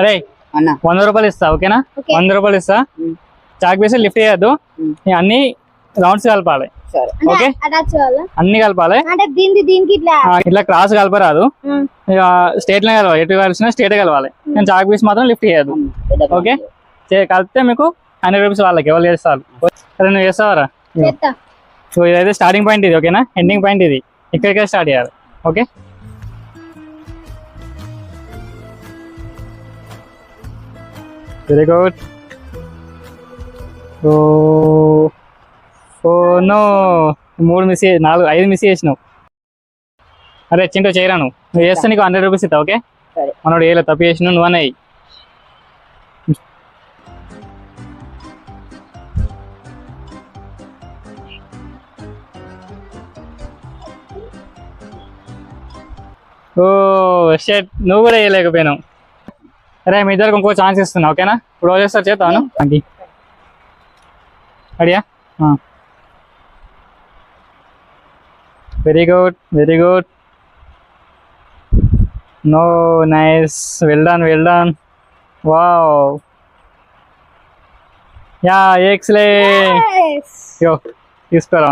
అరే అన్న. వంద రూపాయలు ఇస్తా ఓకేనా? ఓకే. వంద రూపాయలు ఇస్తా. చాక్ పీస్ లిఫ్ట్ చేయొద్దు. అన్ని రౌండ్స్ కలపాలి. సరే. ఓకే? అన్ని కలపాలి. అంటే దీనికి దీనికి ఇట్లా క్రాస్ కలపరాదు. స్టేట్లో కలవాలి. ఎటు కలిసిన స్టేట్ కలవాలి. నేను చాక్ పీస్ మాత్రం లిఫ్ట్ పెద్ద ఓకే? కలిపితే మీకు హండ్రెడ్ రూపీస్ వాళ్ళకి ఎవరు చేస్తారు? సరే నువ్వు చేస్తావరా? చేస్తా. సో ఇదైతే స్టార్టింగ్ పాయింట్ ఇది ఓకేనా? ఎండింగ్ పాయింట్ ఇది. ఇక్కడికే స్టార్ట్ చేయాలి. ఓకే? వెరీ గుడ్ ఓ ఓ నో మూడు మిస్ నాలుగు ఐదు మిస్ చేసినావు. అరే చింటూ చేయరా నువ్వు? నువ్వు చేస్తే. నీకు హండ్రెడ్ రూపీస్ ఇస్తా ఓకే? మనోడు ఏలో తప్పు చేసినావు నువ్వు అనే ఓ షెట్ నువ్వు కూడా వేయలేకపోయినావు అరే మీ ఇద్దరికి ఇంకో ఛాన్స్ ఇస్తున్నా ఓకేనా ఇప్పుడు వచ్చేస్తారు చేస్తాను అది అడియా very good very good no nice well done well done wow yeah ఎక్స్లే. యో తీసుకోరా.